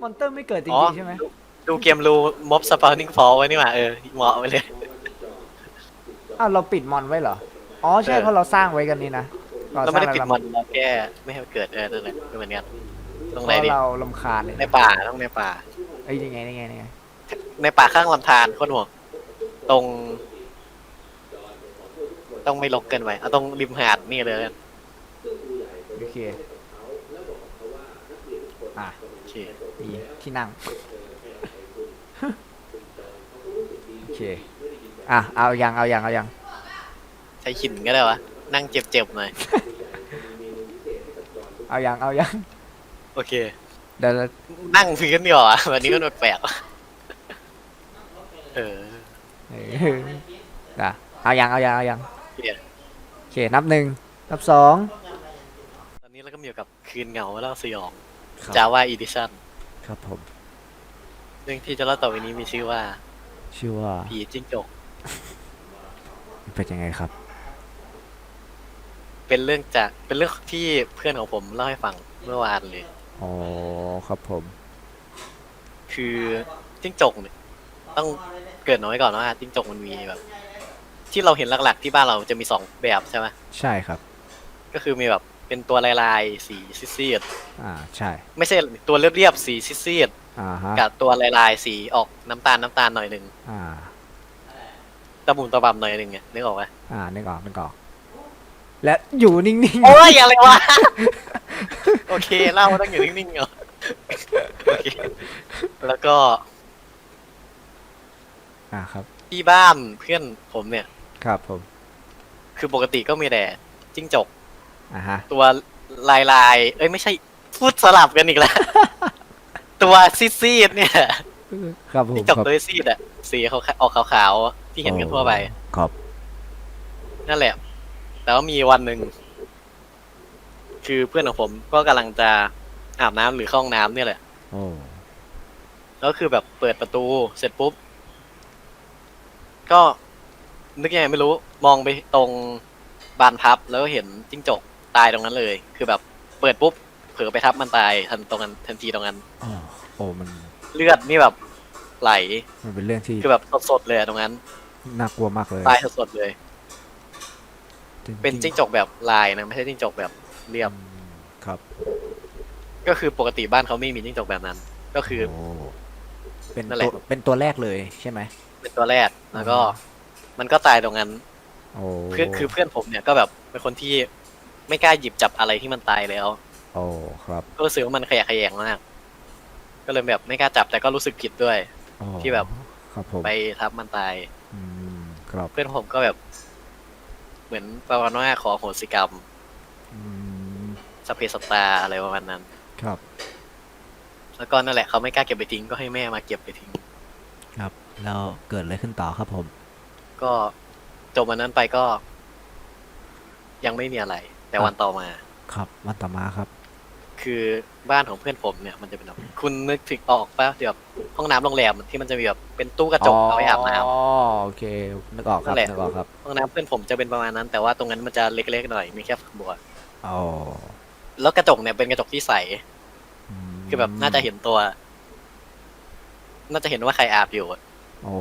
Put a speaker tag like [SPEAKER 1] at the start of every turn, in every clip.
[SPEAKER 1] มอนเตอร์ไม่เกิดจ
[SPEAKER 2] อ๋อ
[SPEAKER 1] ริงๆใช่ไหม
[SPEAKER 2] ดูดูเกมรูม็อบสปาวนิ่งฟอลไว้นี่หว่าเออเหมาะไปเลย
[SPEAKER 1] อ้าวเราปิดมอนไว้เหรอ อ๋อใช่
[SPEAKER 2] เออ
[SPEAKER 1] เพราะเราสร้างไว้กันนี่นะเรา
[SPEAKER 2] เรา
[SPEAKER 1] ส
[SPEAKER 2] ไม่
[SPEAKER 1] ร้าง
[SPEAKER 2] ได้ปิด
[SPEAKER 1] แล้ว
[SPEAKER 2] มันเราแค่ไม่ให้มันเกิดเออนั่นแหละก็เหมือนกันตรง
[SPEAKER 1] เพ
[SPEAKER 2] ไหน
[SPEAKER 1] ราะ
[SPEAKER 2] ดิ
[SPEAKER 1] เราลำคาญเลย
[SPEAKER 2] ในป่าต้องในป่า
[SPEAKER 1] เอ้ยยังไงยังไงยังไง
[SPEAKER 2] ในป่าข้างลำธารโคตรห่วงตรง ต้องไม่ลกเกินไปเอาตรงริมหาดนี่เลยกัน
[SPEAKER 1] โอเคอะ
[SPEAKER 2] โอเค
[SPEAKER 1] ดี ที่นั่ง โอเค อะ เอายังเอายังเอายัง
[SPEAKER 2] ใช้หินก็ได้วะ นั่งเจ็บๆหน่อย
[SPEAKER 1] เอายังเอายัง
[SPEAKER 2] โอเค
[SPEAKER 1] เดี๋ยวเรา
[SPEAKER 2] นั่งพื้นดีกว่าวันนี้ก็แปลกๆว่ะเออ
[SPEAKER 1] เอออะเอายังเอายังเอายัง
[SPEAKER 2] เดี๋ยว
[SPEAKER 1] โอเค นับหนึ่ง นับสอง
[SPEAKER 2] ตอนนี้เราก็มีอยู่กับคืนเหงาแล้วสยอง
[SPEAKER 1] ครับ
[SPEAKER 2] จาว่าอีดิชั่น
[SPEAKER 1] ครับผม
[SPEAKER 2] เรื่องที่จะเล่าต่อไปนี้มีชื่อว่า
[SPEAKER 1] ชื่อว่า
[SPEAKER 2] ผีจิ้งจก
[SPEAKER 1] เป็นยังไงครับ
[SPEAKER 2] เป็นเรื่องจากเป็นเรื่องที่เพื่อนของผมเล่าให้ฟังเมื่อวานเลย
[SPEAKER 1] อ๋อครับผม
[SPEAKER 2] คือจิ้งจกเนี่ยต้องเกริดน้อยก่อนว่าจิ้งจกมันมีแบบ ที่เราเห็นหลักๆที่บ้านเราจะมีสองแบบใช่ไหม
[SPEAKER 1] ใช่ครับ
[SPEAKER 2] ก็คือมีแบบ เป็นตัวลายๆสีซีด
[SPEAKER 1] อ่าใช่
[SPEAKER 2] ๆไม่ใช่ตัวเรียบๆสีซีด
[SPEAKER 1] อ่าฮะ
[SPEAKER 2] ๆกับตัวลายๆสีออกน้ำตาลน้ำตาลหน่อยหนึ่ง
[SPEAKER 1] อ่า
[SPEAKER 2] ตะบุ่มตะบำหน่อยหนึ่งไงนึกออกไหม
[SPEAKER 1] อ่านึกออกนึกออก และอยู่นิ่งๆ
[SPEAKER 2] โอ้ยอะไรวะ โอเคเล่าต้องอยู่นิ่งๆเหรอโอเคแล้วก็
[SPEAKER 1] อ่าครับ
[SPEAKER 2] ที่บ้านเพื่อนผมเนี่ย
[SPEAKER 1] ครับผม
[SPEAKER 2] คือปกติก็มีแต่จิ้งจก
[SPEAKER 1] อ่าฮะ
[SPEAKER 2] ตัวลายลายๆเอ้ยไม่ใช่พูดสลับกันอีกแล้ว ตัวซีดๆเนี่ย
[SPEAKER 1] ครับผม
[SPEAKER 2] จิ้งจก
[SPEAKER 1] ครับ
[SPEAKER 2] ตัวซีดอะสีเขาออกขาวๆที่เห็นกันทั่วไป
[SPEAKER 1] ครับ
[SPEAKER 2] นั่นแหละแต่ว่ามีวันหนึ่ง คือเพื่อนของผมก็กำลังจะอาบน้ำหรือเข้าห้องน้ำเนี่ยแหละ
[SPEAKER 1] โอ้
[SPEAKER 2] แล้วคือแบบเปิดประตูเสร็จปุ๊บ ก็นึกยังไงไม่รู้ มองไปตรงบานพับแล้วก็เห็นจิ้งจก ตายตรงนั้นเลย คือแบบเปิดปุ๊บเผลอไปทับมันตายทันตรงนั้นทันทีตรงนั้น
[SPEAKER 1] โอ้โอ้มัน
[SPEAKER 2] เลือดนี่แบบไหล
[SPEAKER 1] มันเป็นเรื่องที่
[SPEAKER 2] คือแบบสดๆเลยอะตรงนั้น
[SPEAKER 1] น่ากลัวมากเลย
[SPEAKER 2] ตายสดๆเลย
[SPEAKER 1] จริงๆ
[SPEAKER 2] เป็นจิ้งจกแบบลายนะไม่ใช่จิ้งจกแบบเรียบ
[SPEAKER 1] อืมครับ
[SPEAKER 2] ก็คือปกติบ้านเขาไม่มีจิ้งจกแบบนั้น ก็คือ
[SPEAKER 1] โอ้เป็น
[SPEAKER 2] นั่นแห
[SPEAKER 1] ตั
[SPEAKER 2] ละ
[SPEAKER 1] วเป็นตัวแรกเลยใช่ไหม
[SPEAKER 2] เป็นตัวแรกแล้วก็มันก็ตายตรงนั้น
[SPEAKER 1] โอ้
[SPEAKER 2] เพื่อนคือเพื่อนผมเนี่ยก็แบบเป็นคนที่ ไม่กล้าหยิบจับอะไรที่มันตายแล้ว
[SPEAKER 1] โอ้ครับ
[SPEAKER 2] ก็รู้สึกว่ามันขยะแขยงมาก ก็เลยแบบไม่กล้าจับแต่ก็รู้สึกผิดด้วย
[SPEAKER 1] โอ้
[SPEAKER 2] ที่แบบ
[SPEAKER 1] ครับผม
[SPEAKER 2] ไปทับมันตาย
[SPEAKER 1] อืมครับ
[SPEAKER 2] เพื่อนผมก็แบบ เหมือนประมาณว่าขอโหสิกรรม
[SPEAKER 1] อืม
[SPEAKER 2] สพเพสตาอะไรประมาณนั้น
[SPEAKER 1] ครับ
[SPEAKER 2] แล้วก็นั่นแหละเขาไม่กล้าเก็บไปทิ้งก็ให้แม่มาเก็บไปทิ้ง
[SPEAKER 1] ครับ แล้วเกิดอะไรขึ้นต่อครับผม
[SPEAKER 2] ก็จบวันนั้นไปก็ ยังไม่มีอะไร แต่วันต่อมา
[SPEAKER 1] ครับวันต่อมาครับ
[SPEAKER 2] คือบ้านของเพื่อนผมเนี่ยมันจะเป็นแบบคุณนึกถึงออกปะที่แบบห้องน้ำโรงแรมที่มันจะมีแบบเป็นตู้กระจกเอาไว้อาบน้ำ
[SPEAKER 1] อ๋อโอเคนึกออกครับ
[SPEAKER 2] นั่นแหละ
[SPEAKER 1] นึกออกครับ
[SPEAKER 2] ห้องน้ำเพื่อนผมจะเป็นประมาณนั้น แต่ว่าตรงนั้นมันจะเล็กๆหน่อยมีแค่ฝักบัว
[SPEAKER 1] อ๋อ
[SPEAKER 2] แล้วกระจกเนี่ยเป็นกระจกที่ใส
[SPEAKER 1] ม
[SPEAKER 2] คือแบบน่าจะเห็นตัว น่าจะเห็นว่าใครอาบอยู่อะ
[SPEAKER 1] โอ้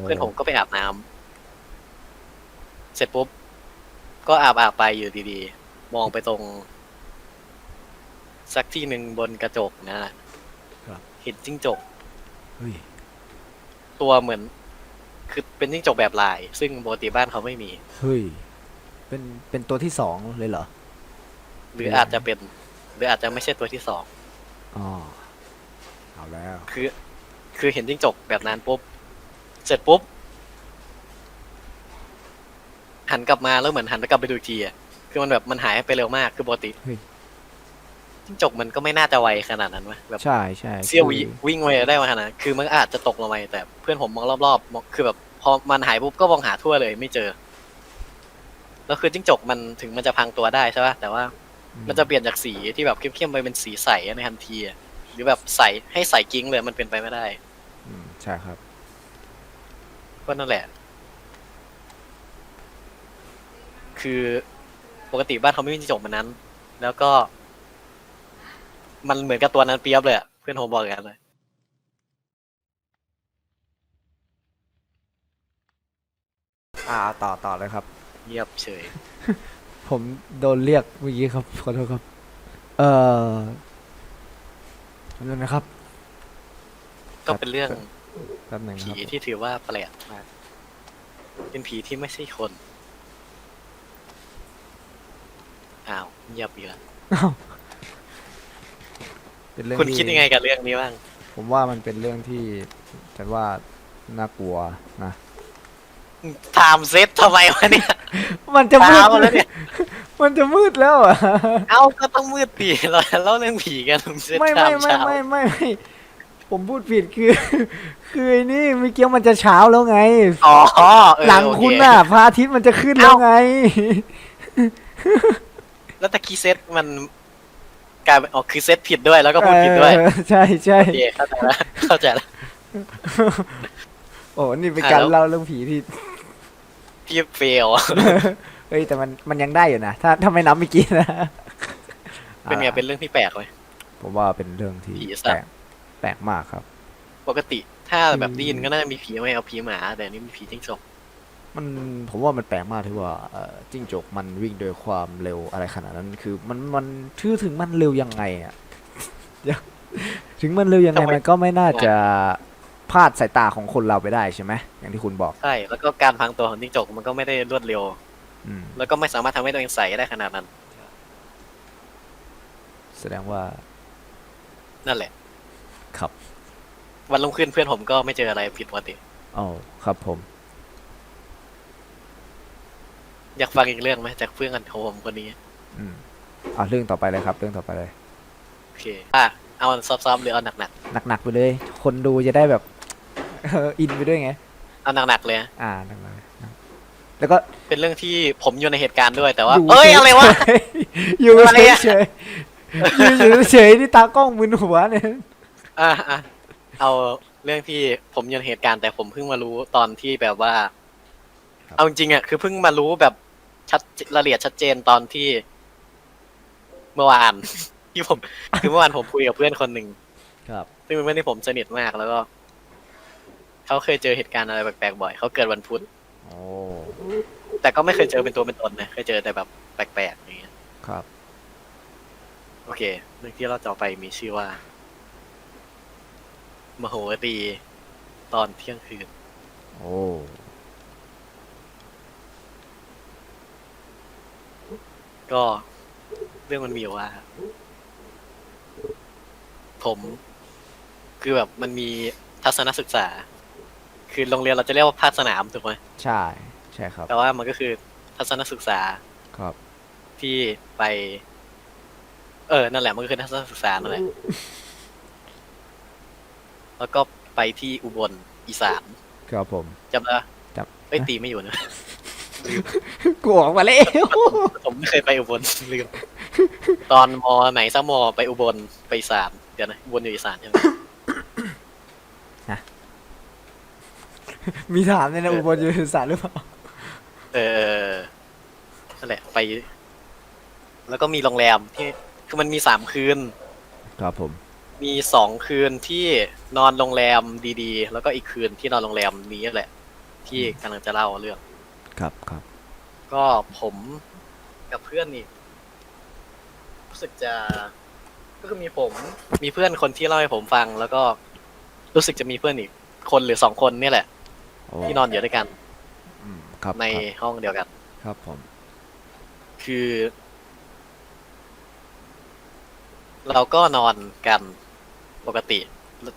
[SPEAKER 2] เพื่อนผมก็ไปอาบน้ำเสร็จปุ๊บ ก็อาบอาบไปอยู่ดีๆ มองไปตรง สักที่หนึ่งบนกระจกนั่นแหละเห็นจิ้งจก
[SPEAKER 1] เฮ้ย
[SPEAKER 2] ตัวเหมือน คือเป็นจิ้งจกแบบลาย ซึ่งปกติบ้านเขาไม่มี
[SPEAKER 1] เฮ้ยเป็นเป็นตัวที่สองเลยเหรอ
[SPEAKER 2] หรืออาจจะเป็น หรืออาจจะไม่ใช่ตัวที่สอง
[SPEAKER 1] อ๋อเอาแล้ว
[SPEAKER 2] คือ คือเห็นจิ้งจกแบบนั้นปุ๊บ เสร็จปุ๊บ หันกลับมาแล้วเหมือนหันกลับไปดูอีกทีอะคือมันแบบมันหายไปเร็วมากคือปกติจิ้งจกมันก็ไม่น่าจะไวขนาดนั้นวะแบบ
[SPEAKER 1] ใช่ใช่
[SPEAKER 2] เซี่ยววิ
[SPEAKER 1] คือ
[SPEAKER 2] วิ่งไวได้มาขนาดนั้นคือมันอาจจะตกลงไปแต่เพื่อนผมมองรอบๆมองคือแบบพอมันหายปุ๊บก็มองหาทั่วเลยไม่เจอ แล้วคือจิ้งจกมันถึงมันจะพังตัวได้ใช่ป่ะแต่ว่ามันจะเปลี่ยนจากสีที่แบบเข้มๆไปเป็นสีใสในทันทีอะหรือแบบใสให้ใสกิ้งเลยมันเป็นไปไม่ได้
[SPEAKER 1] อืมใช่ครับ
[SPEAKER 2] ก็นั่นแหละ คือปกติบ้านเขาไม่มีจิ้งจกมันนั้น แล้วก็ มันเหมือนกับตัวนั้นเปรียบเลยอะเพื่อนผมบอกกันเลย
[SPEAKER 1] อ่าต่อต่อเลยครับ
[SPEAKER 2] เงียบเฉย
[SPEAKER 1] ผมโดนเรียกเมื่อกี้ครับ ขอโทษครับ เอ่อขอโทษนะครับ
[SPEAKER 2] ก็เป็นเรื่อง
[SPEAKER 1] แป๊บหนึ่งนะ
[SPEAKER 2] ผี
[SPEAKER 1] ครับ
[SPEAKER 2] ที่ถือว่าแปลกมากเป็นผีที่ไม่ใช่คน อ้าว เงียบอีกแล้ว
[SPEAKER 1] อ้าวเป็นเรื่อง
[SPEAKER 2] คุณ
[SPEAKER 1] ที่
[SPEAKER 2] คิดยังไงกับเรื่องนี้บ้าง
[SPEAKER 1] ผมว่ามันเป็นเรื่องที่ฉันว่าน่ากลัวนะ
[SPEAKER 2] ถามเซตทำไมวะเนี่ย
[SPEAKER 1] มันจะมืด
[SPEAKER 2] เช้าแล้วเนี่ย
[SPEAKER 1] มันจะมืดแล้วอะ
[SPEAKER 2] เอ้าก็ต้องมืดผีเราเล่าเรื่องผีกันเซต
[SPEAKER 1] ไม่
[SPEAKER 2] ถา
[SPEAKER 1] ไม่
[SPEAKER 2] ม
[SPEAKER 1] ไม่
[SPEAKER 2] เช้า
[SPEAKER 1] ไม่ไม่ไม่ผมพูดผิดคือ คือไอ้นี่เมื่อกี้มันจะเช้าแล้วไง
[SPEAKER 2] อ๋อเออ
[SPEAKER 1] หลัง
[SPEAKER 2] โอเคุ
[SPEAKER 1] ณน่ะพระอาทิตย์มันจะขึ้นแล้วไง
[SPEAKER 2] แล้วตะกี้เซตมันกลายเป็นอ๋อคือเซตผิดด้วยแล้วก็พูดผิดด้วย
[SPEAKER 1] เออใช่ใช่
[SPEAKER 2] โอเคเข้าใจแล้วเข้าใจแล้ว
[SPEAKER 1] โอ้นี่เป็น
[SPEAKER 2] อะ
[SPEAKER 1] การ
[SPEAKER 2] แล้ว
[SPEAKER 1] เล่าเรื่องผีที่
[SPEAKER 2] พี่เฟล
[SPEAKER 1] เฮ้ยแต่มันมันยังได้อยู่นะถ้าถ้าไม่นับเมื่อกี้นะ
[SPEAKER 2] เป็นไง
[SPEAKER 1] อ่า
[SPEAKER 2] เป็นเรื่องที่แปลกไหม
[SPEAKER 1] ผมว่าเป็นเรื่องที่
[SPEAKER 2] ผีสั
[SPEAKER 1] แป
[SPEAKER 2] ต
[SPEAKER 1] ล
[SPEAKER 2] ว์
[SPEAKER 1] กแปลกมากครับ
[SPEAKER 2] ปกติถ้าแบบ
[SPEAKER 1] อืม
[SPEAKER 2] ได้ยินก็น่าจะมีผีไม่เอาผีหมา แต่อันนี่มีผีจิ้งจก
[SPEAKER 1] มันผมว่ามันแปลกมากที่ว่าเอ่อจิ้งจกมันวิ่งโดวยความเร็วอะไรขนาดนั้น คือมันมันชื่อถึงมันเร็วยังไงอะเดี๋ยวถึงมันเร็วยังไง
[SPEAKER 2] ทำไม
[SPEAKER 1] มันก็ไม่น่าจะพลาดสายตาของคนเราไปได้ใช่ไหมอย่างที่คุณบอก
[SPEAKER 2] ใช่แล้วก็การพังตัวของจิ้งจกมันก็ไม่ได้รวดเร็ว
[SPEAKER 1] อืม
[SPEAKER 2] แล้วก็ไม่สามารถทำให้ตัวเองใสได้ขนาดนั้น
[SPEAKER 1] แสดงว่า
[SPEAKER 2] นั่นแหละ
[SPEAKER 1] ครับ
[SPEAKER 2] วันรุ่งขึ้นเพื่อนผมก็ไม่เจออะไรผิดปกติ
[SPEAKER 1] อ๋อครับผม
[SPEAKER 2] อยากฟังอีกเรื่องไหมจากเพื่อนกันของผมคนนี้
[SPEAKER 1] อืมอะเรื่องต่อไปเลยครับ เรื่องต่อไปเลย
[SPEAKER 2] โอเคอะเอาซอฟๆหรือเอาหนัก
[SPEAKER 1] หนักๆไปเลย คนดูจะได้แบบเอออินไปด้วยไง
[SPEAKER 2] ๆเอาหนักๆเลยนะ
[SPEAKER 1] อ่าหนักๆเลยแล้วก็
[SPEAKER 2] เป็นเรื่องที่ผมอยู่ในเหตุการณ์ด้วยแต่ว่า
[SPEAKER 1] อยู่
[SPEAKER 2] เอ้ย
[SPEAKER 1] ฉ
[SPEAKER 2] อะไรวะ
[SPEAKER 1] ๆอยู่
[SPEAKER 2] อะไรอะ
[SPEAKER 1] เฉยๆอยู่อยู่เฉยๆที่ตากล้องมึนหัวเนี่ย
[SPEAKER 2] อะอะเอาเรื่องที่ผมอยู่ในเหตุการณ์แต่ผมเพิ่งมารู้ตอนที่แบบว่า เอาจริงๆอะคือเพิ่งมารู้แบบ ชัดรายละเอียดชัดเจนตอนที่ เมื่อวาน ที่ผม คือเมื่อวานผมคุยกับเพื่อนคนหนึ่ง
[SPEAKER 1] ครับ
[SPEAKER 2] ซึ่งเป็นเพื่อนที่ผมสนิทมากแล้วก็ เขาเคยเจอเหตุการณ์อะไรแปลกๆบ่อยเขาเกิดวันพุธ
[SPEAKER 1] โอ้
[SPEAKER 2] แต่ก็ไม่เคยเจอเป็นตัวเป็นตนนะเคยเจอแต่แบบแปลกๆอย่างเงี้ย
[SPEAKER 1] ครับ
[SPEAKER 2] โอเคเรื่องที่เราจะไปมีชื่อว่า มโหรีตอนเที่ยงคืน
[SPEAKER 1] โอ้
[SPEAKER 2] ก็เรื่องมันมีอยู่ว่าผมคือแบบมันมีทัศนศึกษา คือโรงเรียนเราจะเรียกว่าภาคสนามถูกไหม
[SPEAKER 1] ใช่ ใช่ครับ
[SPEAKER 2] แต่ว่ามันก็คือทัศนศึกษา
[SPEAKER 1] ครับ
[SPEAKER 2] ที่ไป เออ นั่นแหละ มันก็คือทัศนศึกษานั่นแหละ แล้วก็ไปที่อุบลอีสาน
[SPEAKER 1] ครับผม
[SPEAKER 2] จำได้ปะ
[SPEAKER 1] จำ
[SPEAKER 2] เอ้ยตีไม่อยู่นะ
[SPEAKER 1] กูออกมาแล้ว
[SPEAKER 2] ผมไม่เคยไปอุบลลืมตอนมไหนสักมไปอุบลไปอีสานเดี๋ยวนะอุบลอยู่อีสานใช่ไหม
[SPEAKER 1] มีถามในนะอุบลอยู่สารหรือเปล่า
[SPEAKER 2] เออนั่นแหละไป แล้วก็มีโรงแรมที่คือมันมีสามคืน
[SPEAKER 1] ครับผม
[SPEAKER 2] มีสองคืนที่นอนโรงแรมดีๆ แล้วก็อีกคืนที่นอนโรงแรมนี้แหละ ที่กำลังจะเล่าเรื่อง
[SPEAKER 1] ครับครับ
[SPEAKER 2] ก็ผมกับเพื่อนนี่รู้สึกจะก็คือมีผม มีเพื่อนคนที่เล่าให้ผมฟัง แล้วก็รู้สึกจะมีเพื่อนอีกคนหรือสองคนนี่แหละ
[SPEAKER 1] โอ้
[SPEAKER 2] ที่นอนอยู่ด้วยกัน
[SPEAKER 1] อืมครับ
[SPEAKER 2] ใน
[SPEAKER 1] ครับ
[SPEAKER 2] ห้องเดียวกัน
[SPEAKER 1] ครับผม
[SPEAKER 2] คือ เราก็นอนกันปกติ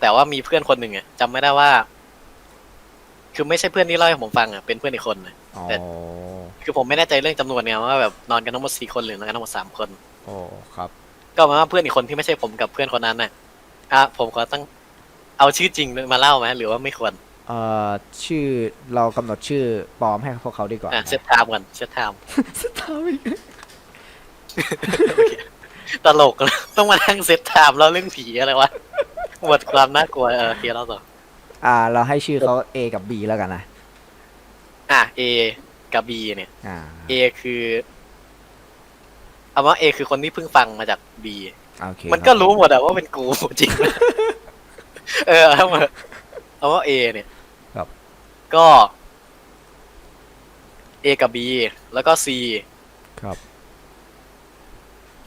[SPEAKER 2] แต่ว่ามีเพื่อนคนหนึ่งอะจำไม่ได้ว่า คือไม่ใช่เพื่อนที่เล่าให้ผมฟังอะเป็นเพื่อนอีกคนน่ะ
[SPEAKER 1] อ๋อ
[SPEAKER 2] แต่คือผมไม่แน่ใจเรื่องจำนวนเนี่ยว่าแบบนอนกันทั้งหมดสี่คนหรือนอนกันทั้งหมดสามคน
[SPEAKER 1] โอ้ครับ
[SPEAKER 2] ก็หมายว่าเพื่อนอีกคนที่ไม่ใช่ผมกับเพื่อนคนนั้นน่ะอะผมขอตั้งเอาชื่อจริงมาเล่าไหมหรือว่าไม่ควร
[SPEAKER 1] เอ่อชื่อเรากำหนดชื่อปลอมให้พวกเขาดีกว่า
[SPEAKER 2] อะเซตไทม์ก่อนเซตไทม์
[SPEAKER 1] เซตไทม์อีก
[SPEAKER 2] ตลกนะต้องมานั่งเซตไทม์แล้วเรื่องผีอะไรวะหมดความน่ากลัวเออเคียร์เราต่อ
[SPEAKER 1] อ่า เราให้ชื่อเขา A กับ B แล้วกันนะ
[SPEAKER 2] อะ A กับ B เนี่ย
[SPEAKER 1] อ่า
[SPEAKER 2] A คือเอาว่า A คือคนที่เพิ่งฟังมาจาก B
[SPEAKER 1] โอเค
[SPEAKER 2] มันก็
[SPEAKER 1] ครับ
[SPEAKER 2] รู้หมดอะว่าเป็นกูจริง เออเอามาเอาว่า A เนี่ย
[SPEAKER 1] ครับ
[SPEAKER 2] ก็ A กับ B แล้วก็ C
[SPEAKER 1] ครับ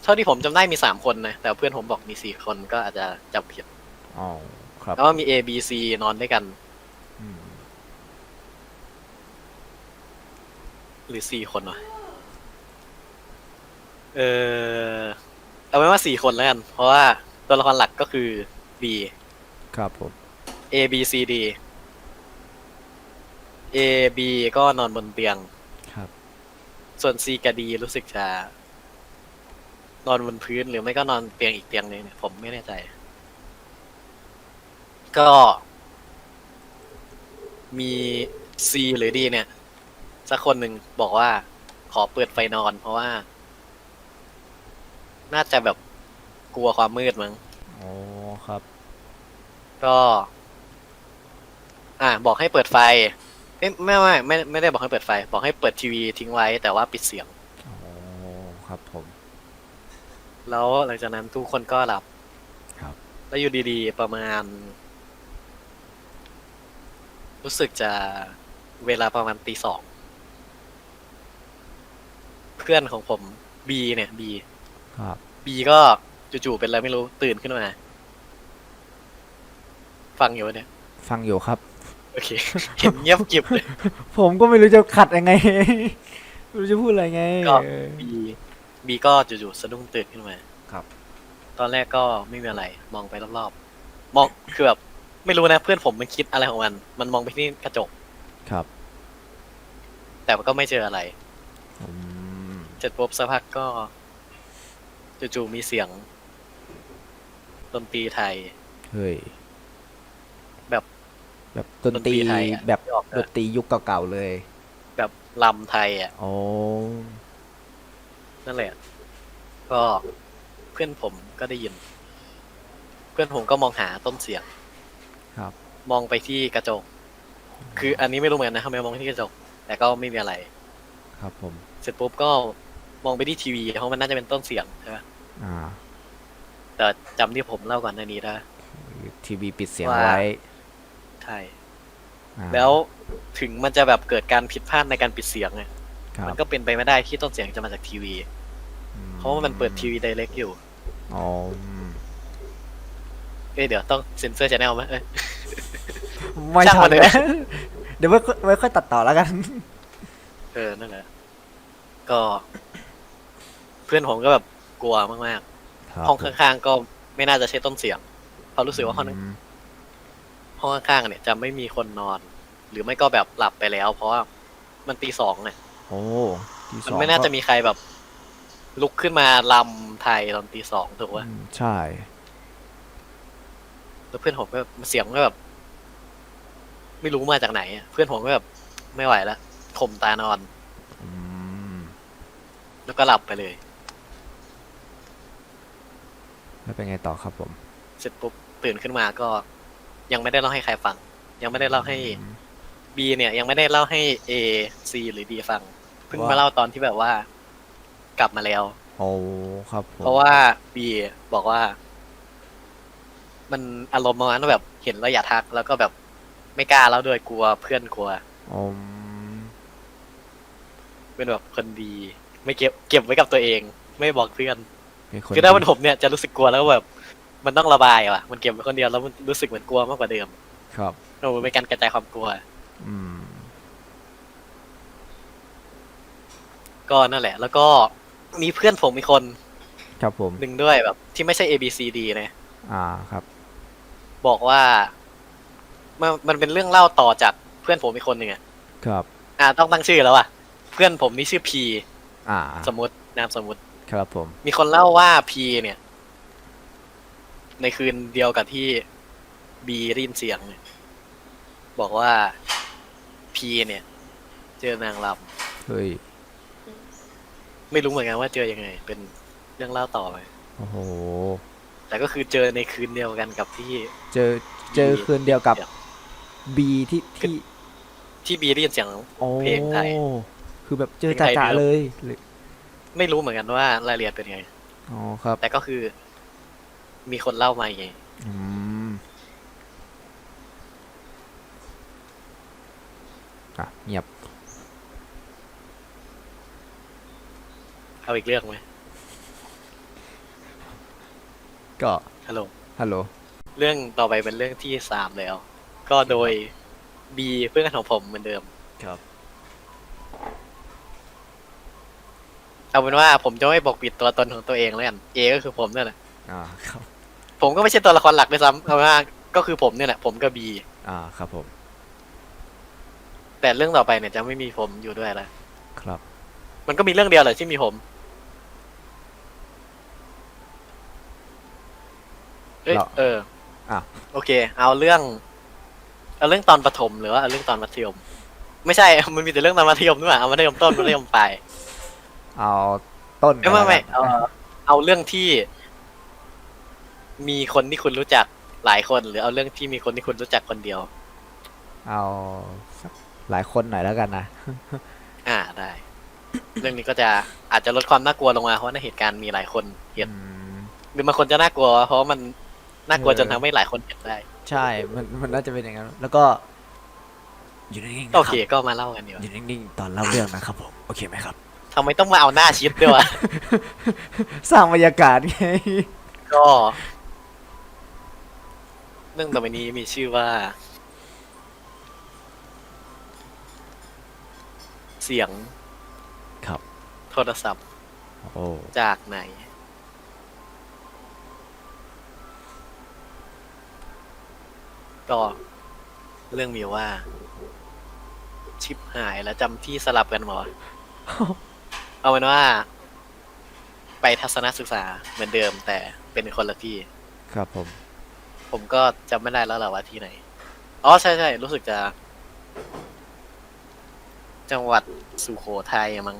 [SPEAKER 2] เท่าที่ผมจำได้มีสามคนนะ แต่เพื่อนผมบอกมีสี่คนก็อาจจะจำผิด
[SPEAKER 1] อ๋อ ครับ
[SPEAKER 2] แล้วว่ามี A B C นอนด้วยกัน
[SPEAKER 1] อืม
[SPEAKER 2] หรือสี่คนวะเออเอาไว้ว่าสี่คนแล้วกัน เพราะว่าตัวละครหลักก็คือ B
[SPEAKER 1] ครับผม
[SPEAKER 2] A B C D A B ก็นอนบนเตียง
[SPEAKER 1] ครับ
[SPEAKER 2] ส่วน C กับ D รู้สึกจะนอนบนพื้นหรือไม่ก็นอนเตียงอีกเตียงหนึงเนี่ยผมไม่แน่ใจ ก็ มี C หรือ D เนี่ย สักคนหนึ่งบอกว่า ขอเปิดไฟนอน เพราะว่า น่าจะแบบกลัวความมืดมั้ง
[SPEAKER 1] อ๋อครับ
[SPEAKER 2] ก็ อ่า บอกให้เปิดไฟเอ้ยไม่ไม่ไม่ไม่ได้บอกให้เปิดไฟ บอกให้เปิดทีวีทิ้งไว้ แต่ว่าปิดเสียง
[SPEAKER 1] อ๋อครับผม
[SPEAKER 2] แล้วหลังจากนั้นทุกคนก็หลับ
[SPEAKER 1] ครับ
[SPEAKER 2] แล้วอยู่ดีๆ ประมาณ รู้สึกจะเวลาประมาณตีสอง เพื่อนของผมบีเนี่ยบี
[SPEAKER 1] ครับ
[SPEAKER 2] บีก็จู่ๆเป็นอะไรไม่รู้ตื่นขึ้นมา ฟังอยู่เนี่ย
[SPEAKER 1] ฟังอยู่ครับ
[SPEAKER 2] โอเค เห็นเงียบกริบเลย
[SPEAKER 1] ผมก็ไม่รู้จะขัดยังไง ไม่รู้จะพูดอะไรไง
[SPEAKER 2] ก็
[SPEAKER 1] เออ
[SPEAKER 2] บีบีก็จู่ๆสะดุ้งตื่นขึ้นมา
[SPEAKER 1] ครับ
[SPEAKER 2] ตอนแรกก็ไม่มีอะไร มองไปรอบๆ มองคือแบบ ไม่รู้นะเพื่อนผมมันคิดอะไรของมัน มันมองไปที่กระจก
[SPEAKER 1] ครับ
[SPEAKER 2] แต่มันก็ไม่เจออะไร
[SPEAKER 1] อืม
[SPEAKER 2] เสร็จปุ๊บสักพักก็จู่ๆมีเสียงดนตรีไทย
[SPEAKER 1] เฮ้ย
[SPEAKER 2] แบบ
[SPEAKER 1] แบบดนตรี
[SPEAKER 2] ดนตรีไทยอะ
[SPEAKER 1] แบบ
[SPEAKER 2] ที่ออก
[SPEAKER 1] ดนตรียุคเก่าๆเลย
[SPEAKER 2] แบบลำไทยอะ
[SPEAKER 1] โอ้
[SPEAKER 2] นั่นแหละ ก็เพื่อนผมก็ได้ยิน เพื่อนผมก็มองหาต้นเสียง
[SPEAKER 1] ครับ
[SPEAKER 2] มองไปที่กระจก คืออันนี้ไม่รู้เหมือนกันนะทำไมมองไปที่กระจก แต่ก็ไม่มีอะไร
[SPEAKER 1] ครับผม
[SPEAKER 2] เสร็จปุ๊บก็มองไปที่ทีวีเพราะมันน่าจะเป็นต้นเสียงใช่ไหม
[SPEAKER 1] อ่า
[SPEAKER 2] แต่จำที่ผมเล่าก่อนหน้านี้ได้
[SPEAKER 1] ทีวีปิดเสียง
[SPEAKER 2] ว่า
[SPEAKER 1] ไว้
[SPEAKER 2] ใช่
[SPEAKER 1] อ่า
[SPEAKER 2] แล้วถึงมันจะแบบเกิดการผิดพลาดในการปิดเสียงเนี่ย
[SPEAKER 1] ครับ
[SPEAKER 2] มันก็เป็นไปไม่ได้ที่ต้นเสียงจะมาจากทีวี
[SPEAKER 1] อื
[SPEAKER 2] เพราะว่ามันเปิดทีวีไดเรกอยู่
[SPEAKER 1] อ๋ออืม
[SPEAKER 2] เอ้ยเดี๋ยวต้องเซ็นเซอร์ชแนลไหมเอ้ย
[SPEAKER 1] ไม่
[SPEAKER 2] ช่าง
[SPEAKER 1] ทั
[SPEAKER 2] มันนเลย
[SPEAKER 1] นะเดี๋ยวไว้ค่อยไว้ค่อยตัดต่อแล้วกัน
[SPEAKER 2] เออนั่นแหละก็ เพื่อนผมก็แบบกลัวมากๆห้องข้างๆก็ไม่น่าจะใช่ต้นเสียงเพราะรู้สึกว่าห้อง
[SPEAKER 1] อืม
[SPEAKER 2] ห้องข้างๆเนี่ย จะไม่มีคนนอน หรือไม่ก็แบบหลับไปแล้ว เพราะว่ามันตีสองเนี่ย
[SPEAKER 1] โอ้ที่ส
[SPEAKER 2] มัน
[SPEAKER 1] อง
[SPEAKER 2] ไม่น่าจะ
[SPEAKER 1] ก็
[SPEAKER 2] มีใครแบบ ลุกขึ้นมาลำไทยตอนตีสองถูกไหม
[SPEAKER 1] อืมใช่
[SPEAKER 2] แล้วเพื่อนผมก็เสียงก็แบบ ไม่รู้มาจากไหนอะเพื่อนผมก็แบบไม่ไหวแล้วข่มตานอน
[SPEAKER 1] อืม
[SPEAKER 2] แล้วก็หลับไปเลย
[SPEAKER 1] แล้วเป็นไงต่อครับผม
[SPEAKER 2] เสร็จปุ๊บตื่นขึ้นมาก็ ยังไม่ได้เล่าให้ใครฟัง ยังไม่ได้เล่าให้
[SPEAKER 1] อืม
[SPEAKER 2] B เนี่ย ยังไม่ได้เล่าให้ A C หรือ D ฟัง เพิ่ง
[SPEAKER 1] ว่า
[SPEAKER 2] มาเล่าตอนที่แบบว่า กลับมาแล้ว
[SPEAKER 1] โอ้ครับผม
[SPEAKER 2] เพราะว่า B บอกว่า มันอารมณ์ประมาณว่าแบบเห็นแล้วอย่าทัก แล้วก็แบบ ไม่กล้าแล้วด้วยกลัวเพื่อนกลัว
[SPEAKER 1] อืม
[SPEAKER 2] เป็นแบบคนดี ไม่เก็บเก็บไว้กับตัวเอง ไม่บอกเพื่อน
[SPEAKER 1] เป็นคน
[SPEAKER 2] คือถ้า
[SPEAKER 1] ดี
[SPEAKER 2] เป็นผมเนี่ยจะรู้สึกกลัวแล้วแบบ มันต้องระบายว่ะ มันเก็บไว้คนเดียวแล้วมันรู้สึกเหมือนกลัวมากกว่าเดิม
[SPEAKER 1] ครับ
[SPEAKER 2] โอ้เป็นการกระจายความกลัว
[SPEAKER 1] อืม
[SPEAKER 2] ก็นั่นแหละ แล้วก็มีเพื่อนผมอีกคน
[SPEAKER 1] ครับผม
[SPEAKER 2] หนึ่งด้วยแบบ ที่ไม่ใช่ A B C D นะ
[SPEAKER 1] อ่าครับ
[SPEAKER 2] บอกว่า มันมันเป็นเรื่องเล่าต่อจากเพื่อนผมอีกคนหนึ่งอะ
[SPEAKER 1] ครับ
[SPEAKER 2] อ่า ต้องตั้งชื่อแล้วอะ เพื่อนผมนี่ชื่อพี
[SPEAKER 1] อ่า
[SPEAKER 2] สมมตินามสมมติ
[SPEAKER 1] ครับผม
[SPEAKER 2] มีคนเล่าว่าพีเนี่ย ในคืนเดียวกับที่บีได้ยินเสียงเนี่ยบอกว่าพีเนี่ย เจอนางล
[SPEAKER 1] เฮ้ยำ
[SPEAKER 2] ไม่รู้เหมือนกันว่าเจอยังไง เป็นเรื่องเล่าต่อไป
[SPEAKER 1] โอ้โห
[SPEAKER 2] แต่ก็คือเจอในคืนเดียวกันกับที่
[SPEAKER 1] เจอ เจอคืนเดียวกับ
[SPEAKER 2] เดี๋ยว
[SPEAKER 1] บีที่ที่
[SPEAKER 2] ที่บีได้ยินเสียงเพลงไทย
[SPEAKER 1] คือแบบเจอจ่าๆเลย
[SPEAKER 2] ไม่รู้เหมือนกันว่ารายละเอียดเป็นไง
[SPEAKER 1] อ๋อครับ
[SPEAKER 2] แต่ก็คือ มีคนเล่ามาไง
[SPEAKER 1] อืมอะเงียบ
[SPEAKER 2] เอาอีกเรื่องไหม
[SPEAKER 1] ก็
[SPEAKER 2] ฮัลโหล
[SPEAKER 1] ฮัลโหล
[SPEAKER 2] เรื่องต่อไปเป็นเรื่องที่สามแล้ว ก็โดยบีเพื่อนของผมเหมือนเดิม
[SPEAKER 1] ครับ
[SPEAKER 2] เอาเป็นว่าผมจะไม่ปกปิดตัวตนของตัวเองแล้วกันเอก็คือผมเนี่ยแหละ
[SPEAKER 1] อ่าครับ
[SPEAKER 2] ผมก็ไม่ใช่ตัวละครหลักด้วยซ้ำเอาเป็นว่าก็คือผมเนี่ยแหละผมกับบี
[SPEAKER 1] อ่าครับผม
[SPEAKER 2] แต่เรื่องต่อไปเนี่ยจะไม่มีผมอยู่ด้วยแล้ว
[SPEAKER 1] ครับ
[SPEAKER 2] มันก็มีเรื่องเดียวแหละที่มีผมเอ้ย
[SPEAKER 1] เรา
[SPEAKER 2] เออ
[SPEAKER 1] อะ
[SPEAKER 2] โอเค เอาเรื่อง เอาเรื่องตอนประถมหรือว่าเอาเรื่องตอนมัธยม ไม่ใช่ มันมีแต่เรื่องตอนมัธยมด้วยเอามัธยมต้นมัธยมปลาย
[SPEAKER 1] เอาต้น
[SPEAKER 2] ไม่ไม่ไม่
[SPEAKER 1] ก่
[SPEAKER 2] เอา
[SPEAKER 1] อนแล้วกัน
[SPEAKER 2] เอาเรื่องที่ มีคนที่คุณรู้จักหลายคน หรือเอาเรื่องที่มีคนที่คุณรู้จักคนเดียว
[SPEAKER 1] เอาสักหลายคนหน่อยแล้วกันนะ
[SPEAKER 2] อ่าได้ เรื่องนี้ก็จะอาจจะลดความน่ากลัวลงมาเพราะว่าในเหตุการณ์มีหลายคนเห็น
[SPEAKER 1] อืม
[SPEAKER 2] หรือบางคนจะน่ากลัว เพราะว่ามันน่ากลัว
[SPEAKER 1] เออ
[SPEAKER 2] จนทำให้หลายคนเห็นได้
[SPEAKER 1] ใช่ มันมันน่าจะเป็นอย่างนั้น แล้วก็ อยู่นิ่งๆนะ
[SPEAKER 2] โอ
[SPEAKER 1] ค
[SPEAKER 2] เค
[SPEAKER 1] รับ
[SPEAKER 2] ก็มาเล่ากันดีกว่า
[SPEAKER 1] อยู่นิ่งๆตอนเล่าเรื่องนะครับผม โอเคไหมครับ
[SPEAKER 2] ทำไมต้องมาเอาหน้าชิดด้วยวะ
[SPEAKER 1] สร้างบรรยากาศไง
[SPEAKER 2] ก็ เรื่องต่อไปนี้มีชื่อว่า เสียง
[SPEAKER 1] ครับ
[SPEAKER 2] โทรศัพท์
[SPEAKER 1] โอ้
[SPEAKER 2] จากไหน ก็เรื่องมีว่า ชิปหายแล้วจำที่สลับกันหมดเอาเป็นว่า ไปทัศนศึกษาเหมือนเดิม แต่เป็นคนละที่
[SPEAKER 1] ครับผม
[SPEAKER 2] ผมก็จำไม่ได้แล้วแหละว่าที่ไหน อ๋อใช่ใช่รู้สึกจะ จังหวัดสุโขทัยมั้ง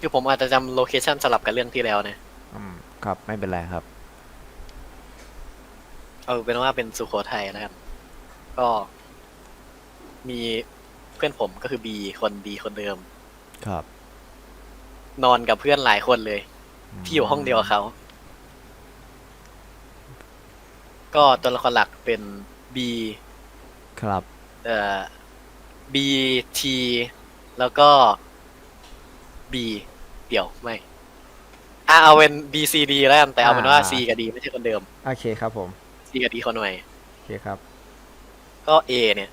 [SPEAKER 2] คือผมอาจจะจำโลเคชันสลับกับเรื่องที่แล้วนะ
[SPEAKER 1] อืม ครับ ไม่เป็นไรครับ
[SPEAKER 2] เอาเป็นว่าเป็นสุโขทัยแล้วกันก็ มีเพื่อนผมก็คือบีคนดีคนเดิม
[SPEAKER 1] ครับ
[SPEAKER 2] นอนกับเพื่อนหลายคนเลย ที่อยู่ห้องเดียวกับเขา ก็ตัวละครหลักเป็น B
[SPEAKER 1] ครับ
[SPEAKER 2] เอ่อ B T แล้วก็ B เดี๋ยวไม่อะเอาเป็น B C D แล้วกันแต่เอาเป็นว่า C กับ D ไม่ใช่คนเดิม
[SPEAKER 1] โอเคครับผม
[SPEAKER 2] C กับ D คนใหม่
[SPEAKER 1] โอเคครับ
[SPEAKER 2] ก็ A เนี่ย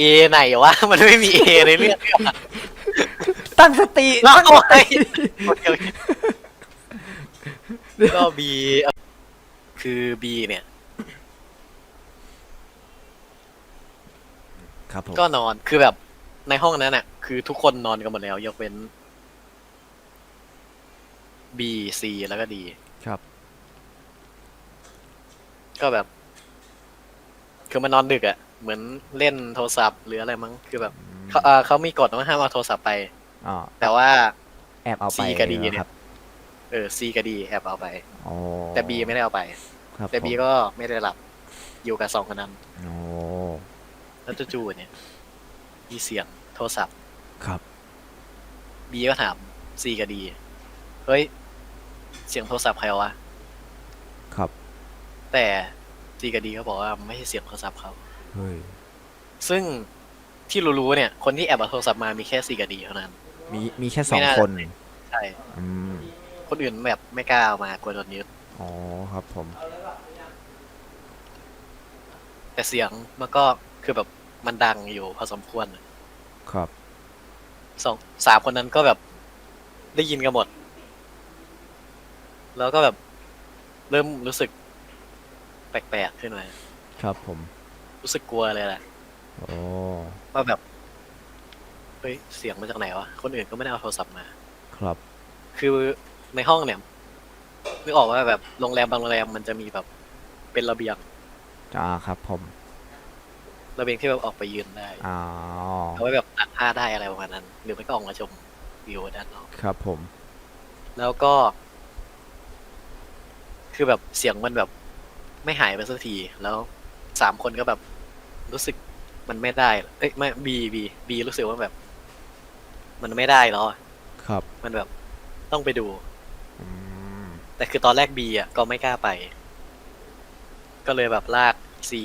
[SPEAKER 2] A ไหนวะ มันไม่มี A ในเรื่อง
[SPEAKER 1] ตั้งสติ
[SPEAKER 2] เอา
[SPEAKER 1] ตั้งส
[SPEAKER 2] ไว้
[SPEAKER 1] ติ
[SPEAKER 2] โอเคโอเคก็ B คือ B เนี่ย
[SPEAKER 1] ครับผม
[SPEAKER 2] ก็นอนคือแบบในห้องนั้นน่ะ คือทุกคนนอนกันหมดแล้ว ยกเว้น B C แล้วก็ D
[SPEAKER 1] ครับ
[SPEAKER 2] ก็แบบ คือมันนอนดึกอะ่ะ เหมือนเล่นโทรศัพท์หรืออะไรมั้งคือแบบ
[SPEAKER 1] อืม
[SPEAKER 2] เขาเอ่อเขามีกฎว่าห้ามเอาโทรศัพท์ไป
[SPEAKER 1] อ๋อ
[SPEAKER 2] แต่ว่า
[SPEAKER 1] แอบเอาไป
[SPEAKER 2] C กับ D
[SPEAKER 1] หรอ
[SPEAKER 2] เนี่ย
[SPEAKER 1] ครับ
[SPEAKER 2] เออ C กับ D แอบเอาไป
[SPEAKER 1] โอ้
[SPEAKER 2] แต่ B ไม่ได้เอาไป
[SPEAKER 1] ครับ
[SPEAKER 2] แต่ B
[SPEAKER 1] ผม
[SPEAKER 2] ก็ไม่ได้หลับ อยู่กับสองคนนั้น
[SPEAKER 1] โอ้
[SPEAKER 2] แล้วจู่ๆเนี่ยมีเสียงโทรศัพท์
[SPEAKER 1] ครับ
[SPEAKER 2] B ก็ถาม C กับ D เฮ้ย เสียงโทรศัพท์ใครวะ
[SPEAKER 1] ครับ
[SPEAKER 2] แต่ C กับ D ก็บอกว่าไม่ใช่เสียงโทรศัพท์เขา
[SPEAKER 1] เฮ้ย
[SPEAKER 2] ซึ่งที่รู้ๆเนี่ย คนที่แอบเอาโทรศัพท์มามีแค่ C กับ D เท่านั้น
[SPEAKER 1] มีมีแค่ส
[SPEAKER 2] ไม่
[SPEAKER 1] อง
[SPEAKER 2] น่า
[SPEAKER 1] คน
[SPEAKER 2] ใช่
[SPEAKER 1] อืม
[SPEAKER 2] คนอื่นแบบไม่กล้าเอามากลัวโดนยึด
[SPEAKER 1] อ๋อครับผม
[SPEAKER 2] แต่เสียงมันก็คือแบบมันดังอยู่พอสมควร
[SPEAKER 1] ครับ
[SPEAKER 2] สองสามคนนั้นก็แบบได้ยินกันหมด แล้วก็แบบเริ่มรู้สึก แปลกๆขึ้นมา
[SPEAKER 1] ครับผม
[SPEAKER 2] รู้สึกกลัวเลยแหละ
[SPEAKER 1] โอ้
[SPEAKER 2] ว่าแบบเฮ้ยเสียงมาจากไหนวะคนอื่นก็ไม่ได้เอาโทรศัพท์มา
[SPEAKER 1] ครับ
[SPEAKER 2] คือในห้องเนี่ยนึกออกว่าแบบโรงแรมบางโรงแรมมันจะมีแบบเป็นระเบียง
[SPEAKER 1] อ่าครับผม
[SPEAKER 2] ระเบียงที่แบบออกไปยืนได้
[SPEAKER 1] อ๋อ
[SPEAKER 2] เอาไว้แบบตักผ้าได้อะไรประมาณนั้น หรือไม่ก็ออกมาชมวิวด้านนอก
[SPEAKER 1] ครับผม
[SPEAKER 2] แล้วก็ คือแบบเสียงมันแบบ ไม่หายไปสักที แล้วสามคนก็แบบรู้สึกมันไม่ได้ เอ้ยไม่บีบีบีรู้สึกว่าแบบ มันไม่ได้แล้วอะ
[SPEAKER 1] ครับ
[SPEAKER 2] มันแบบต้องไปดู
[SPEAKER 1] อืม
[SPEAKER 2] แต่คือตอนแรกบีอะก็ไม่กล้าไป ก็เลยแบบลากซี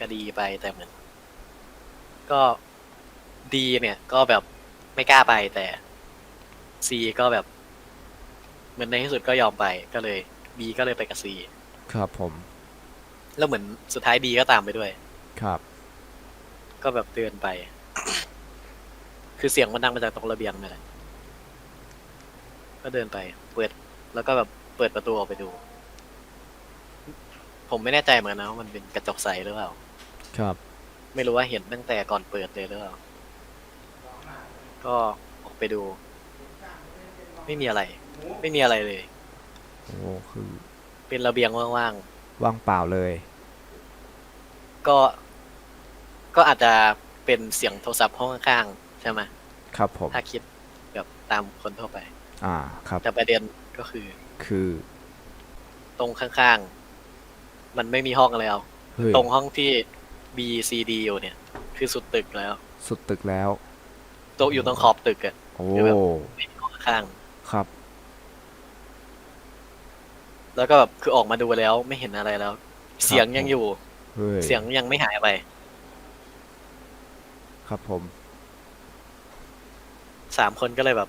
[SPEAKER 2] ก็ดีไปแต่เหมือน ก็ดีเนี่ยก็แบบไม่กล้าไปแต่ซีก็แบบเหมือนในที่สุดก็ยอมไปก็เลยบีก็เลยไปกับซี
[SPEAKER 1] ครับผม
[SPEAKER 2] แล้วเหมือนสุดท้ายบีก็ตามไปด้วย
[SPEAKER 1] ครับ
[SPEAKER 2] ก็แบบเดินไป คือเสียงมันดังมาจากตรงระเบียงนี่แหละก็เดินไป เปิด แล้วก็แบบเปิดประตูออกไปดู ผมไม่แน่ใจเหมือนกันนะว่ามันเป็นกระจกใสหรือเปล่า
[SPEAKER 1] ครับ
[SPEAKER 2] ไม่รู้ว่าเห็นตั้งแต่ก่อนเปิดเลยหรือเปล่า ก็ออกไปดู ไม่มีอะไร ไม่มีอะไรเลย
[SPEAKER 1] โอ้คือ
[SPEAKER 2] เป็นระเบียงว่าง
[SPEAKER 1] ว่างเปล่าเลย
[SPEAKER 2] ๆ ก็ ก็อาจจะเป็นเสียงโทรศัพท์ห้องข้างๆ ใช่ไหม
[SPEAKER 1] ครับผม
[SPEAKER 2] ถ้าคิดแบบตามคนทั่วไป
[SPEAKER 1] อ่าครับ
[SPEAKER 2] แต่ประเด็นก็คือ
[SPEAKER 1] คือ
[SPEAKER 2] ตรงข้างๆ มันไม่มีห้องแล้ว
[SPEAKER 1] เฮ้ย
[SPEAKER 2] ตรงห้องที่ B C D อยู่เนี่ย คือสุดตึกแล้ว
[SPEAKER 1] สุดตึกแล้ว
[SPEAKER 2] โต๊ะอยู่ตรงขอบตึกอะ
[SPEAKER 1] โอ้
[SPEAKER 2] คือแบบไม่มีห้องข้าง
[SPEAKER 1] ครับ
[SPEAKER 2] ๆ แล้วก็แบบคือออกมาดูแล้วไม่เห็นอะไรแล้ว เสียงยังอยู่
[SPEAKER 1] เฮ้ย
[SPEAKER 2] เสียงยังไม่หายไป
[SPEAKER 1] ครับผม
[SPEAKER 2] สามคนก็เลยแบบ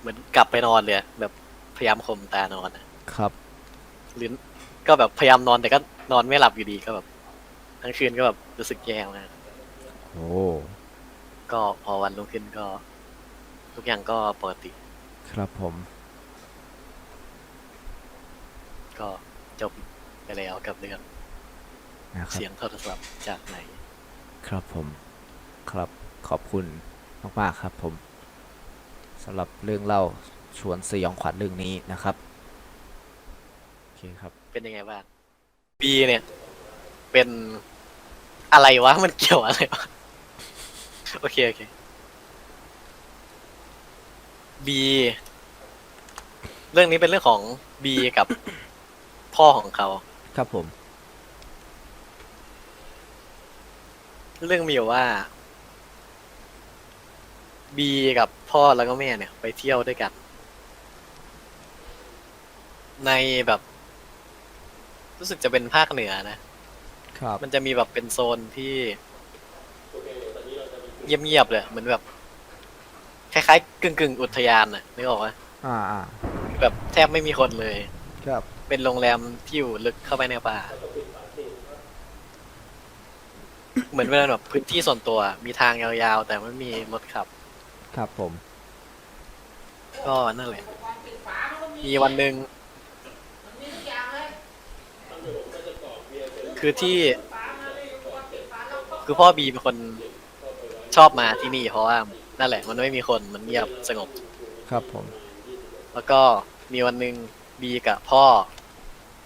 [SPEAKER 2] เหมือนกลับไปนอนเลยอะแบบพยายามข่มตานอนอะ
[SPEAKER 1] ครับ
[SPEAKER 2] หรือก็แบบพยายามนอนแต่ก็นอนไม่หลับอยู่ดีก็แบบทั้งคืนก็แบบรู้สึกแย่มาก
[SPEAKER 1] โอ้
[SPEAKER 2] ก็พอวันรุ่งขึ้นก็ ทุกอย่างก็ปกติ
[SPEAKER 1] ครับผม
[SPEAKER 2] ก็จบไปแล้วกับเรื่อง
[SPEAKER 1] นะครับ
[SPEAKER 2] เสียงโทรศัพท์จากไหน
[SPEAKER 1] ครับผม ครับขอบคุณมากๆครับผมสำหรับเรื่องเล่าชวนสยองขวัญเรื่องนี้นะครับโอเคครับ
[SPEAKER 2] เป็นยังไงบ้างบีเนี่ย เป็นอะไรวะมันเกี่ยวอะไรวะโอเคโอเคบีเรื่องนี้เป็นเรื่องของบีกับ พ่อของเขา
[SPEAKER 1] ครับผม
[SPEAKER 2] เรื่องมีอยู่ว่า บีกับพ่อแล้วก็แม่เนี่ย ไปเที่ยวด้วยกัน ในแบบ รู้สึกจะเป็นภาคเหนือนะ
[SPEAKER 1] ครับ
[SPEAKER 2] มันจะมีแบบเป็นโซนที่เงียบๆเลยเหมือนแบบ คล้ายๆกึ่งๆ อุทยานน่ะนึกออกไหม
[SPEAKER 1] อ่าอ่า
[SPEAKER 2] แบบแทบไม่มีคนเลย
[SPEAKER 1] ครับ
[SPEAKER 2] เป็นโรงแรมที่อยู่ลึกเข้าไปในป่า เหมือนเป็นแบบพื้นที่ส่วนตัว มีทางยาวๆ แต่ไม่มีรถขับ
[SPEAKER 1] ครับผม
[SPEAKER 2] ก็นั่นแหละ มีวันหนึ่ง คือที่ คือพ่อบีเป็นคนชอบมาที่นี่เพราะว่า นั่นแหละ มันไม่มีคนมันเงียบสงบ
[SPEAKER 1] ครับผม
[SPEAKER 2] แล้วก็มีวันหนึ่งบีกับพ่อ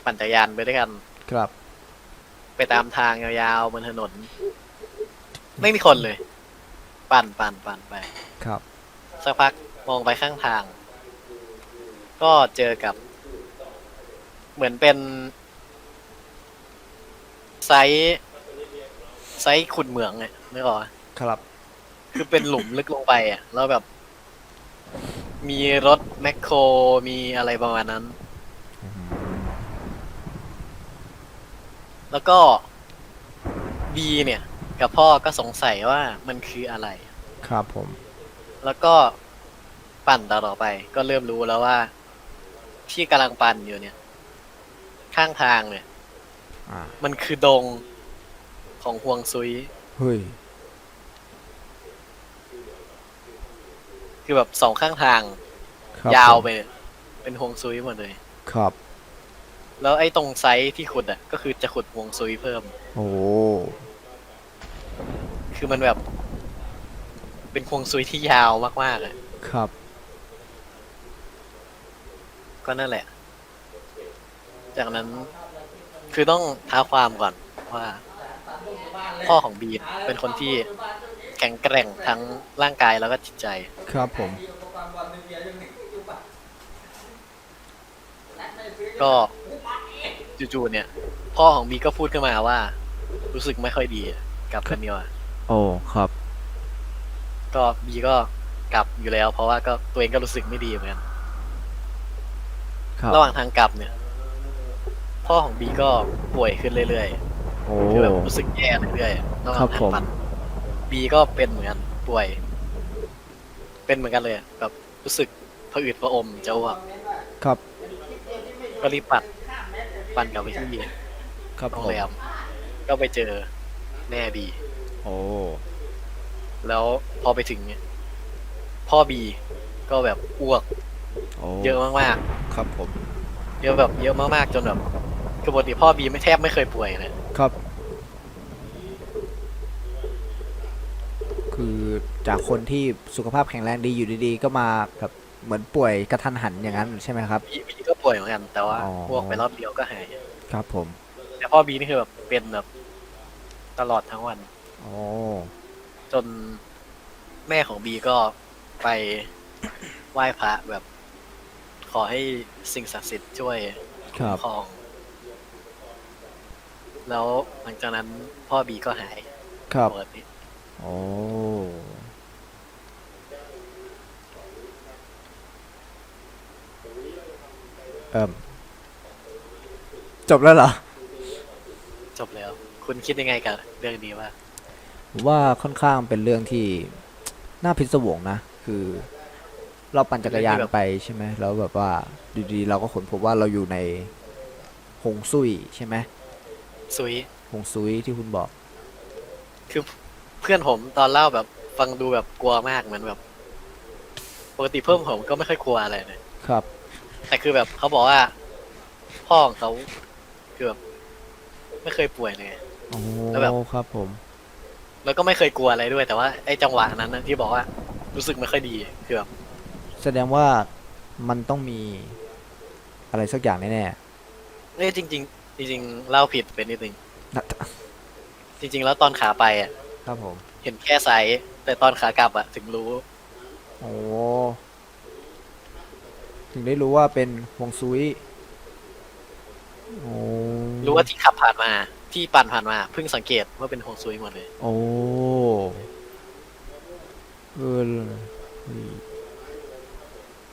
[SPEAKER 2] ปั่นจักรยานไปด้วยกัน
[SPEAKER 1] ครับ
[SPEAKER 2] ไปตามทางยาวๆบนถนน ไม่มีคนเลย ปั่นปั่นปั่นไป
[SPEAKER 1] ครับ
[SPEAKER 2] สักพักมองไปข้างทาง ก็เจอกับ เหมือนเป็น ไซส์ไซส์ขุดเหมืองไงนึกออกปะ
[SPEAKER 1] ครับ
[SPEAKER 2] คือเป็นหลุมลึกลงไปอะ แล้วแบบ มีรถแมคโครมีอะไรประมาณนั้น
[SPEAKER 1] อืม
[SPEAKER 2] แล้วก็บีเนี่ย กับพ่อก็สงสัยว่ามันคืออะไร
[SPEAKER 1] ครับผม
[SPEAKER 2] แล้วก็ปั่นต่อๆไป ก็เริ่มรู้แล้วว่า ที่กำลังปั่นอยู่เนี่ย ข้างทางเนี่ย
[SPEAKER 1] อ่า
[SPEAKER 2] มันคือดงของฮวงซุย
[SPEAKER 1] เฮ้ย
[SPEAKER 2] คือแบบสองข้างทาง
[SPEAKER 1] ครับ
[SPEAKER 2] ยาว
[SPEAKER 1] ผม
[SPEAKER 2] ไปเป็นฮวงซุยหมดเลย
[SPEAKER 1] ครับ
[SPEAKER 2] แล้วไอ้ตรงไซส์ที่ขุดอะ ก็คือจะขุดฮวงซุยเพิ่ม
[SPEAKER 1] โอ้
[SPEAKER 2] คือมันแบบ เป็นฮวงซุยที่ยาวมากๆอะ
[SPEAKER 1] ครับ
[SPEAKER 2] ก็นั่นแหละ จากนั้นคือต้องท้าความก่อนว่า พ่อของบีมเป็นคนที่แข็งแกร่งทั้งร่างกายแล้วก็จิตใจ
[SPEAKER 1] ครับผม
[SPEAKER 2] ก็ จู่ๆเนี่ย พ่อของบีก็พูดขึ้นมาว่า รู้สึกไม่ค่อยดีกับคามิลอะ
[SPEAKER 1] โอ้ครับ
[SPEAKER 2] ก็บีก็กลับอยู่แล้ว เพราะว่าก็ตัวเองก็รู้สึกไม่ดีเหมือนกัน
[SPEAKER 1] ครับ
[SPEAKER 2] ระหว่างทางกลับเนี่ย พ่อของบีก็ป่วยขึ้นเรื่อย
[SPEAKER 1] โอ้
[SPEAKER 2] ๆคือแบบรู้สึกแย่เรื่อยๆระหว่าง
[SPEAKER 1] ครับ
[SPEAKER 2] ทาง
[SPEAKER 1] ผม
[SPEAKER 2] ปั่นบีก็เป็นเหมือนกันป่วย เป็นเหมือนกันเลยแบบรู้สึกผะอืดผะอมจะอ้วก
[SPEAKER 1] ครับ
[SPEAKER 2] ก็รีบปั่น ปั่นกลับไปที่
[SPEAKER 1] ครับ
[SPEAKER 2] โร
[SPEAKER 1] ผ
[SPEAKER 2] ง
[SPEAKER 1] ม
[SPEAKER 2] แรมก็ไปเจอแม่บี
[SPEAKER 1] โอ้
[SPEAKER 2] แล้วพอไปถึงเนี่ยพ่อบีก็แบบอ้วก
[SPEAKER 1] โอ้
[SPEAKER 2] เยอะมาก
[SPEAKER 1] ครับผม
[SPEAKER 2] ๆเยอะแบบเยอะมากๆจนแบบคือปกติพ่อบีไม่แทบไม่เคยป่วยเลย
[SPEAKER 1] ครับ คือจากคนที่สุขภาพแข็งแรงดีอยู่ดีๆ ก็มาแบบ เหมือนป่วยกระทันหันอย่างนั้นใช่ไหมครับ
[SPEAKER 2] บีบีก็ป่วยเหมือนกัน แต่ว่า
[SPEAKER 1] อ๋อ
[SPEAKER 2] อ้วกไปรอบเดียวก็หาย
[SPEAKER 1] ครับผม
[SPEAKER 2] แต่พ่อบีนี่คือแบบเป็นแบบตลอดทั้งวัน
[SPEAKER 1] โอ้
[SPEAKER 2] จนแม่ของบีก็ไป ไหว้พระแบบ ขอให้สิ่งศักดิ์สิทธิ์ช่วย
[SPEAKER 1] ครับ
[SPEAKER 2] ครอง แล้วหลังจากนั้นพ่อบีก็หาย
[SPEAKER 1] ครับ
[SPEAKER 2] ปกติ
[SPEAKER 1] โอ้ เอิ่มจบแล้วเหรอ
[SPEAKER 2] จบแล้ว คุณคิดยังไงกับเรื่องนี้ว่า
[SPEAKER 1] ผมว่าค่อนข้างเป็นเรื่องที่ น่าพิศวงนะ คือ เราปั่นจักรยาน
[SPEAKER 2] เรื่องที่แบบ
[SPEAKER 1] ไปใช่ไหมแล้วแบบว่าอยู่ดีๆเราก็ค้นพบว่าเราอยู่ในฮงซุยใช่ไหม
[SPEAKER 2] ซุย
[SPEAKER 1] ฮงซุยที่คุณบอก
[SPEAKER 2] คือเพื่อนผมตอนเล่าแบบฟังดูแบบกลัวมากเหมือนแบบ ปกติเพื่อนผมก็ไม่ค่อยกลัวอะไรเลย
[SPEAKER 1] ครับ
[SPEAKER 2] แต่คือแบบเขาบอกว่า พ่อของเขาคือแบบไม่เคยป่วยเลย
[SPEAKER 1] โอ้
[SPEAKER 2] แล้วแบบ
[SPEAKER 1] ครับผม
[SPEAKER 2] แล้วก็ไม่เคยกลัวอะไรด้วย แต่ว่าไอ้จังหวะนั้นนะที่บอกว่ารู้สึกไม่ค่อยดีคือแบบ
[SPEAKER 1] แสดงว่ามันต้องมีอะไรสักอย่างแน่
[SPEAKER 2] เอ้ยจริง ๆ จริง ๆ เล่าผิดไปนิดนึง
[SPEAKER 1] ๆนะ
[SPEAKER 2] จริง ๆ แล้วตอนขาไปอะ
[SPEAKER 1] ครับผม
[SPEAKER 2] เห็นแค่ไซส์แต่ตอนขากลับอะ ถึงรู้
[SPEAKER 1] โอ้ ถึงได้รู้ว่าเป็นฮวงซุยโอ้
[SPEAKER 2] รู้ว่าที่ขับผ่านมา ที่ปั่นผ่านมาเพิ่งสังเกตว่าเป็นฮวงซุยหมดเลย
[SPEAKER 1] โอ้เออเฮ้ย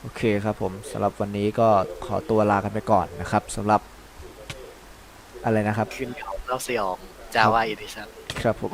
[SPEAKER 1] โอเคครับผมสำหรับวันนี้ก็ขอตัวลากันไปก่อนนะครับสำหรับ อะไรนะครับ
[SPEAKER 2] คืนเขาเล่าสยองจาว่าอีดิชั่น
[SPEAKER 1] ครับผม